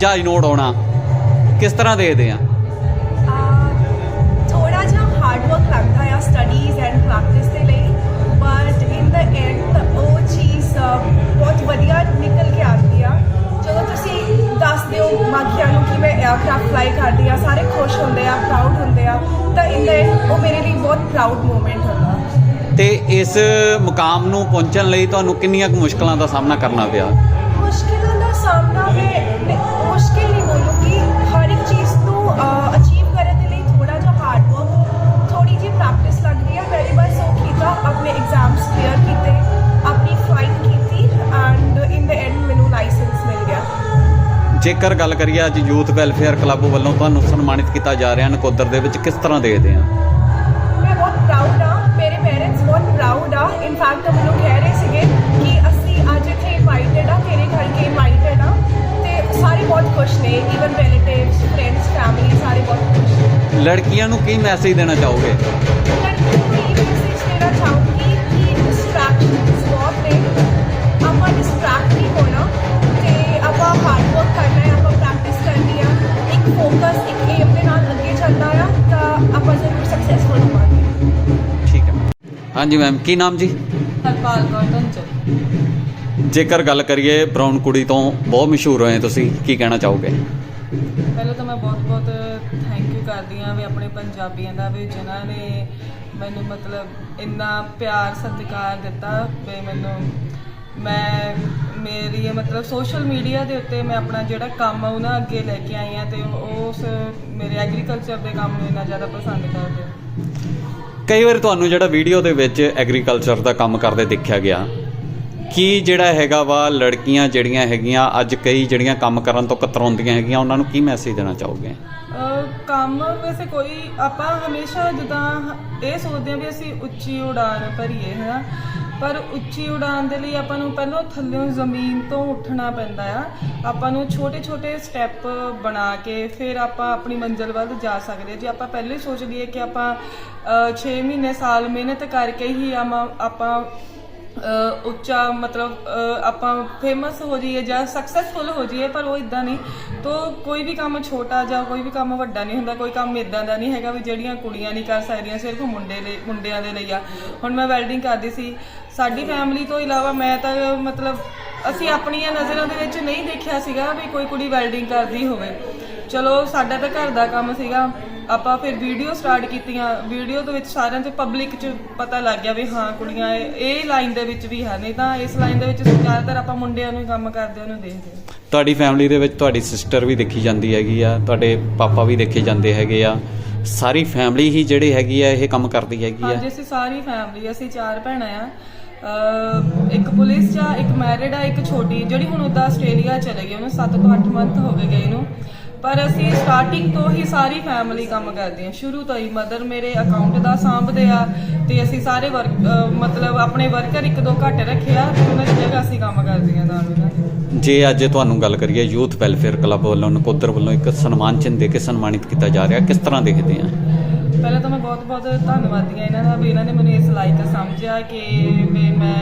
ਜਹਾਜ਼ ਨੋਟ ਆਉਣਾ। ਕਿਸ ਤਰ੍ਹਾਂ ਦੇਖਦੇ ਆ? ਥੋੜਾ ਜਿਹਾ ਹਾਰਡ ਵਰਕ ਲੱਗਦਾ ਆ ਸਟੱਡੀਜ਼ ਐਂਡ ਪ੍ਰੈਕਟਿਸ ਦੇ ਲਈ ਬਟ ਇਨ ਦਾ ਐਂਡ ਉਹ ਚੀਜ਼ ਬਹੁਤ ਵਧੀਆ ਨਿਕਲ ਕੇ ਆਉਂਦੀ ਆ। ਜਦੋਂ ਤੁਸੀਂ ਦੱਸਦੇ ਹੋ ਬਾਕੀਆਂ ਨੂੰ ਕਿ ਮੈਂ 에ਅਰਕ੍ਰਾਫਟ ਫਲਾਈ ਕਰਦੀ ਆ ਸਾਰੇ ਖੁਸ਼ ਹੁੰਦੇ ਆ ਪ੍ਰਾਊਡ ਹੁੰਦੇ ਆ ਤਾਂ ਇਨ ਦਾ ਐਂਡ ਉਹ ਮੇਰੇ ਲਈ ਬਹੁਤ ਪ੍ਰਾਊਡ ਮੂਮੈਂਟ ਹੁੰਦਾ। ਤੇ ਇਸ ਮੁਕਾਮ ਨੂੰ ਪਹੁੰਚਣ ਲਈ ਤੁਹਾਨੂੰ ਕਿੰਨੀਆਂ ਕੁ ਮੁਸ਼ਕਲਾਂ ਦਾ ਸਾਹਮਣਾ ਕਰਨਾ ਪਿਆ? ਮੁਸ਼ਕਿਲਾਂ ਦਾ ਸਾਹਮਣਾ ਮੈਂ ਮੈਂ ਮੁਸ਼ਕਿਲ ਨਹੀਂ ਬੋਲੂੰਗੀ ਹਰ ਇੱਕ ਚੀਜ਼ ਨੂੰ ਅਚੀਵ ਕਰਨ ਦੇ ਲਈ ਥੋੜਾ ਜਿਹਾ ਹਾਰਡ ਵਰਕ ਥੋੜੀ ਜਿਹੀ ਪ੍ਰੈਕਟਿਸ ਲੱਗਦੀ ਹੈ ਪਹਿਲੀ ਵਾਰ ਸੋ ਕੀਤਾ ਆਪਣੇ ਐਗਜ਼ਾਮਸ ਕਲੀਅਰ ਕੀਤੇ, ਆਪਣੀ ਫਲਾਈਟ ਕੀਤੀ ਐਂਡ ਇਨ ਦ ਐਂਡ ਮੈਨੂੰ ਲਾਇਸੈਂਸ ਮਿਲ ਗਿਆ। ਜੇਕਰ ਗੱਲ ਕਰੀਏ ਅੱਜ ਯੂਥ ਵੈਲਫੇਅਰ ਕਲੱਬ ਵੱਲੋਂ ਤੁਹਾਨੂੰ ਸਨਮਾਨਿਤ ਕੀਤਾ ਜਾ ਰਿਹਾ ਨਕੋਦਰ ਦੇ ਵਿੱਚ ਕਿਸ ਤਰ੍ਹਾਂ ਦੇਖਦੇ ਆ? ਰਿਲੇਟਿਵਸ ਫਰੈਂਡਸ ਫੈਮਿਲੀ ਸਾਰੇ ਬਹੁਤ ਖੁਸ਼ ਨੇ। ਲੜਕੀਆਂ ਨੂੰ ਕੀ ਮੈਸੇਜ ਦੇਣਾ ਚਾਹੋਗੇ? ਲੜਕੀ ਨੂੰ ਇਹ ਮੈਸੇਜ ਦੇਣਾ ਚਾਹੂੰਗੀ ਕਿ ਡਿਸਟਰੈਕਸ਼ਨਸ ਬਹੁਤ ਨੇ। ਆਪਾਂ ਡਿਸਟਰੈਕਟ ਨਹੀਂ ਹੋਣਾ ਤੇ ਆਪਾਂ ਹਾਰਡ ਵਰਕ ਕਰਨਾ ਹੈ ਆਪਾਂ ਪ੍ਰੈਕਟਿਸ ਕਰਨੀ ਆ। ਇੱਕ ਫੋਕਸ ਇੱਕ ਏਮ ਦੇ ਨਾਲ ਅੱਗੇ ਚੱਲਣਾ ਆ ਤਾਂ ਆਪਾਂ ਜ਼ਰੂਰ ਸਕਸੈਸਫੁਲ ਹੋਵਾਂਗੇ। ਠੀਕ ਹੈ। ਹਾਂਜੀ ਮੈਮ ਕੀ ਨਾਮ ਜੀ? ਹਰਪਾਲ ਕੌਰ ਧੰਚਲ ਜੇਕਰ ਗੱਲ ਕਰੀਏ ਬ੍ਰਾਊਨ ਕੁੜੀ ਤੋਂ ਬਹੁਤ ਮਸ਼ਹੂਰ ਹੋਏ ਤੁਸੀਂ ਕੀ ਕਹਿਣਾ ਚਾਹੋਗੇ? ਪਹਿਲਾਂ ਤਾਂ ਮੈਂ ਬਹੁਤ-ਬਹੁਤ ਥੈਂਕ ਯੂ ਕਰਦੀ ਹਾਂ ਵੀ ਆਪਣੇ ਪੰਜਾਬੀਆਂ ਦਾ, ਵੀ ਜਿਨ੍ਹਾਂ ਨੇ ਮੈਨੂੰ ਮਤਲਬ ਇੰਨਾ ਪਿਆਰ ਸਤਿਕਾਰ ਦਿੱਤਾ ਵੀ ਮੈਨੂੰ ਮੈਂ ਮੇਰੀ ਇਹ ਮਤਲਬ ਸੋਸ਼ਲ ਮੀਡੀਆ ਦੇ ਉੱਤੇ ਮੈਂ ਆਪਣਾ ਜਿਹੜਾ ਕੰਮ ਆ ਉਹ ਅੱਗੇ ਲੈ ਕੇ ਆਈ ਆ ਤੇ ਉਹ- ਉਸ ਮੇਰੇ ਐਗਰੀਕਲਚਰ ਦੇ ਕੰਮ ਨੂੰ ਇੰਨਾ ਜ਼ਿਆਦਾ ਪਸੰਦ ਕਰਦੇ ਕਈ ਵਾਰ ਤੁਹਾਨੂੰ ਜਿਹੜਾ ਵੀਡੀਓ ਦੇ ਵਿੱਚ ਐਗਰੀਕਲਚਰ ਦਾ ਕੰਮ ਕਰਦੇ ਦੇਖਿਆ ਗਿਆ ਕੀ ਜਿਹੜਾ ਹੈਗਾ ਵਾ ਲੜਕੀਆਂ ਜਿਹੜੀਆਂ ਹੈਗੀਆਂ, ਅੱਜ ਕਈ ਜਿਹੜੀਆਂ ਕੰਮ ਕਰਨ ਤੋਂ ਕਤਰਾਉਂਦੀਆਂ ਹੈਗੀਆਂ, ਉਹਨਾਂ ਨੂੰ ਕੀ ਮੈਸੇਜ ਦੇਣਾ ਚਾਹੋਗੇ? ਅਹ, ਕੰਮ ਵੈਸੇ ਕੋਈ, ਆਪਾਂ ਹਮੇਸ਼ਾ ਜਿੱਦਾਂ ਇਹ ਸੋਚਦੇ ਆ ਵੀ ਅਸੀਂ ਉੱਚੀ ਉਡਾਨ ਭਰੀਏ ਹੈ ਪਰ ਉੱਚੀ ਉਡਾਨ ਦੇ ਲਈ ਆਪਾਂ ਨੂੰ ਪਹਿਲਾਂ ਥੱਲਿਓਂ ਜ਼ਮੀਨ ਤੋਂ ਉੱਠਣਾ ਪੈਂਦਾ ਆ। ਆਪਾਂ ਨੂੰ ਛੋਟੇ-ਛੋਟੇ ਸਟੈਪ ਬਣਾ ਕੇ ਫਿਰ ਆਪਾਂ ਆਪਣੀ ਮੰਜ਼ਿਲ ਵੱਲ ਜਾ ਸਕਦੇ ਜੇ ਆਪਾਂ ਪਹਿਲੇ ਹੀ ਸੋਚ ਲਈਏ ਕਿ ਆਪਾਂ 6 ਮਹੀਨੇ ਸਾਲ ਮਿਹਨਤ ਕਰਕੇ ਹੀ ਆਮ- ਆਪਾਂ ਉੱਚਾ ਮਤਲਬ ਆਪਾਂ ਫੇਮਸ ਹੋ ਜਾਈਏ ਜਾਂ ਸਕਸੈਸਫੁਲ ਹੋ ਜਾਈਏ, ਪਰ ਉਹ ਇਦਾਂ ਨਹੀਂ। ਤੋ ਕੋਈ ਵੀ ਕੰਮ ਛੋਟਾ ਜਾਂ ਕੋਈ ਵੀ ਕੰਮ ਵੱਡਾ ਨਹੀਂ ਹੁੰਦਾ, ਕੋਈ ਕੰਮ ਇਦਾਂ ਦਾ ਨਹੀਂ ਹੈਗਾ ਵੀ ਜਿਹੜੀਆਂ ਕੁੜੀਆਂ ਨਹੀਂ ਕਰ ਸਕਦੀਆਂ, ਸਿਰਫ ਮੁੰਡੇ ਲਈ, ਮੁੰਡਿਆਂ ਦੇ ਲਈ ਆ। ਹੁਣ ਮੈਂ ਵੈਲਡਿੰਗ ਕਰਦੀ ਸੀ। ਸਾਡੀ ਫੈਮਿਲੀ ਤੋਂ ਇਲਾਵਾ ਮੈਂ ਤਾਂ, ਮਤਲਬ, ਅਸੀਂ ਆਪਣੀਆਂ ਨਜ਼ਰਾਂ ਦੇ ਵਿੱਚ ਨਹੀਂ ਦੇਖਿਆ ਸੀਗਾ ਵੀ ਕੋਈ ਕੁੜੀ ਵੈਲਡਿੰਗ ਕਰਦੀ ਹੋਵੇ। ਚਲੋ, ਸਾਡਾ ਤਾਂ ਘਰ ਦਾ ਕੰਮ ਸੀਗਾ। ਆਪਾਂ ਫਿਰ ਵੀਡੀਓ ਸਟਾਰਟ ਕੀਤੀਆਂ। ਵੀਡੀਓ ਦੇ ਵਿੱਚ ਸਾਰਿਆਂ 'ਚ ਪਬਲਿਕ 'ਚ ਪਤਾ ਲੱਗ ਗਿਆ ਵੀ ਹਾਂ ਕੁੜੀਆਂ ਇਹ- ਇਹ ਲਾਈਨ ਦੇ ਵਿੱਚ ਵੀ ਹੈ। ਨਹੀਂ ਤਾਂ ਇਸ ਲਾਈਨ ਦੇ ਵਿੱਚ ਜ਼ਿਆਦਾਤਰ ਆਪਾਂ ਮੁੰਡਿਆਂ ਨੂੰ ਹੀ ਕੰਮ ਕਰਦਿਆਂ ਨੂੰ ਦੇਖਦੇ ਹਾਂ। ਤੁਹਾਡੀ ਫੈਮਿਲੀ ਦੇ ਵਿੱਚ ਤੁਹਾਡੀ ਸਿਸਟਰ ਵੀ ਦੇਖੀ ਜਾਂਦੀ ਹੈਗੀ ਆ ਤੁਹਾਡੇ ਪਾਪਾ ਵੀ ਦੇਖੇ ਜਾਂਦੇ ਹੈਗੇ ਆ। ਸਾਰੀ ਫੈਮਿਲੀ ਹੀ ਜਿਹੜੀ ਹੈਗੀ ਆ ਇਹ ਕੰਮ ਕਰਦੀ ਹੈਗੀ ਹਾਂਜੀ ਆ ਅਸੀਂ ਸਾਰੀ ਫੈਮਿਲੀ ਅਸੀਂ ਚਾਰ ਭੈਣਾਂ ਆ। ਅਹ ਇੱਕ ਪੁਲਿਸ 'ਚ ਆ ਇੱਕ ਮੈਰਿਡ ਆ ਇੱਕ ਛੋਟੀ। ਜਿਹੜੀ ਹੁਣ ਉਦਾਂ ਆਸਟ੍ਰੇਲੀਆ ਚਲੇ ਗਈ ਉਹਨੂੰ 7 ਤੋਂ 8 ਮੰਥ ਹੋ ਗਏ ਗਏ ਨੂੰ। ਪਰ ਅਸੀਂ ਸਟਾਰਟਿੰਗ ਤੋਂ ਹੀ ਸਾਰੀ ਫੈਮਿਲੀ ਕੰਮ ਕਰਦੇ ਆ ਸ਼ੁਰੂ ਤੋਂ ਹੀ ਮਦਰ ਮੇਰੇ ਅਕਾਊਂਟ ਦਾ ਸਾਂਭਦੇ ਆ ਤੇ ਅਸੀਂ ਸਾਰੇ ਵਰਕ ਮਤਲਬ ਆਪਣੇ ਵਰਕਰ ਇੱਕ ਦੋ ਘੱਟ ਰੱਖਿਆ ਤੇ ਉਹਨਾਂ ਦੀ ਜਗ੍ਹਾ ਅਸੀਂ ਕੰਮ ਕਰਦੀਆਂ ਨਾਲ ਉਹਨਾਂ ਦੀ। ਜੇ ਅੱਜ ਤੁਹਾਨੂੰ ਗੱਲ ਕਰੀਏ ਯੂਥ ਵੈਲਫੇਅਰ ਕਲੱਬ ਵੱਲੋਂ ਨਕੋਦਰ ਵੱਲੋਂ ਇੱਕ ਸਨਮਾਨ ਚਿੰਨ੍ਹ ਦੇ ਕੇ ਸਨਮਾਨਿਤ ਕੀਤਾ ਜਾ ਰਿਹਾ, ਕਿਸ ਤਰ੍ਹਾਂ ਦੇਖਦੇ ਆ? ਪਹਿਲਾਂ ਤਾਂ ਮੈਂ ਬਹੁਤ-ਬਹੁਤ ਧੰਨਵਾਦੀ ਹਾਂ ਇਹਨਾਂ ਦਾ ਵੀ ਇਹਨਾਂ ਨੇ ਮੈਨੂੰ ਇਸ ਲਾਇਕ ਸਮਝਿਆ ਕਿ ਵੀ ਮੈਂ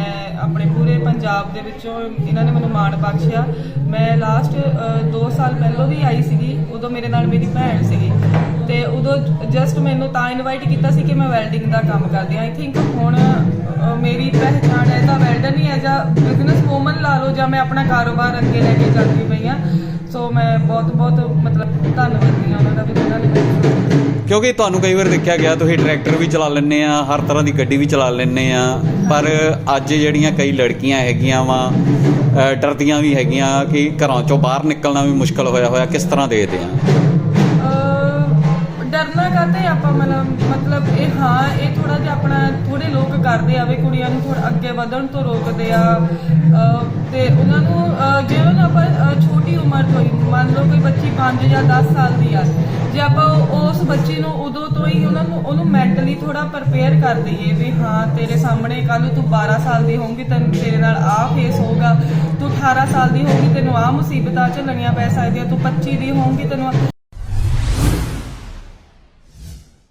ਆਪਣੇ ਪੂਰੇ ਪੰਜਾਬ ਦੇ ਵਿੱਚੋਂ ਇਹਨਾਂ ਨੇ ਮੈਨੂੰ ਮਾਣ ਬਖਸ਼ਿਆ। ਮੈਂ ਲਾਸਟ 2 ਸਾਲ ਪਹਿਲਾਂ ਵੀ ਆਈ ਸੀਗੀ, ਉਦੋਂ ਮੇਰੇ ਨਾਲ ਮੇਰੀ ਭੈਣ ਸੀਗੀ। ਤੇ ਉਦੋਂ ਜਸਟ ਮੈਨੂੰ ਤਾਂ ਇਨਵਾਈਟ ਕੀਤਾ ਸੀ ਕਿ ਮੈਂ ਵੈਲਡਿੰਗ ਦਾ ਕੰਮ ਕਰਦੀ ਹਾਂ। ਆਈ ਥਿੰਕ ਹੁਣ ਮੇਰੀ ਪਹਿਚਾਣ ਹੈ ਤਾਂ ਵੈਲਡਰ ਨਹੀਂ ਹੈ ਜਾਂ ਬਿਜ਼ਨਸ ਵੂਮਨ ਲਾ ਲਓ ਜਾਂ ਮੈਂ ਆਪਣਾ ਕਾਰੋਬਾਰ ਅੱਗੇ ਲੈ ਕੇ ਚੱਲਦੀ ਪਈ ਹਾਂ। ਸੋ ਮੈਂ ਬਹੁਤ-ਬਹੁਤ ਮਤਲਬ ਧੰਨਵਾਦੀ ਹਾਂ ਉਹਨਾਂ ਦਾ ਵੀ ਜਿਨ੍ਹਾਂ ਨੇ ਕਿਉਂਕਿ ਤੁਹਾਨੂੰ ਕਈ ਵਾਰ ਦੇਖਿਆ ਗਿਆ, ਤੁਸੀਂ ਟਰੈਕਟਰ ਵੀ ਚਲਾ ਲੈਂਦੇ ਆ, ਹਰ ਤਰ੍ਹਾਂ ਦੀ ਗੱਡੀ ਵੀ ਚਲਾ ਲੈਂਦੇ ਆ, ਪਰ ਅੱਜ ਜਿਹੜੀਆਂ ਕਈ ਲੜਕੀਆਂ ਹੈਗੀਆਂ ਵਾ ਡਰਦੀਆਂ ਵੀ ਹੈਗੀਆਂ ਕਿ ਘਰਾਂ ਚੋਂ ਬਾਹਰ ਨਿਕਲਣਾ ਵੀ ਮੁਸ਼ਕਲ ਹੋਇਆ ਹੋਇਆ ਕਿਸ ਤਰ੍ਹਾਂ ਦੇਖਦੇ ਆ? ਅਹ ਕਾਤੇ ਆਪਾਂ, ਮਤਲਬ ਮਤਲਬ ਇਹ ਹਾਂ, ਇਹ ਥੋੜਾ ਜਿਹਾ ਆਪਣਾ ਥੋੜੇ ਲੋਕ ਕਰਦੇ ਆ ਕੁੜੀਆਂ ਨੂੰ ਥੋੜਾ ਅੱਗੇ ਵਧਣ ਤੋਂ ਰੋਕਦੇ ਆ। ਤੇ ਉਹਨਾਂ ਨੂੰ, ਅਹ ਆਪਾਂ ਛੋਟੀ ਉਮਰ ਤੋਂ ਹੀ, ਮੰਨ ਲਓ ਕੋਈ ਬੱਚੀ 5 ਜਾਂ 10 ਸਾਲ ਦੀ ਆ, ਜੇ ਆਪਾਂ ਉਸ ਬੱਚੀ ਨੂੰ ਉਦੋਂ ਤੋਂ ਹੀ ਉਹਨਾਂ ਨੂੰ, ਉਹਨੂੰ ਮੈਂਟਲੀ ਥੋੜਾ ਪ੍ਰਪੇਅਰ ਕਰ ਦਈਏ ਵੀ ਹਾਂ, ਤੇਰੇ ਸਾਹਮਣੇ ਕੱਲ ਤੂੰ 12 ਸਾਲ ਦੀ ਹੋਊਗੀ, ਤੈਨੂੰ ਤੇਰੇ ਨਾਲ ਆਹ ਫੇਸ ਹੋਊਗਾ, ਤੂੰ 18 ਸਾਲ ਦੀ ਹੋਊਗੀ, ਤੈਨੂੰ ਆਹ ਮੁਸੀਬਤਾਂ ਝੱਲਣੀਆਂ ਪੈ ਸਕਦੀਆਂ ਤੂੰ 25 ਦੀ ਹੋਊਗੀ, ਤੈਨੂੰ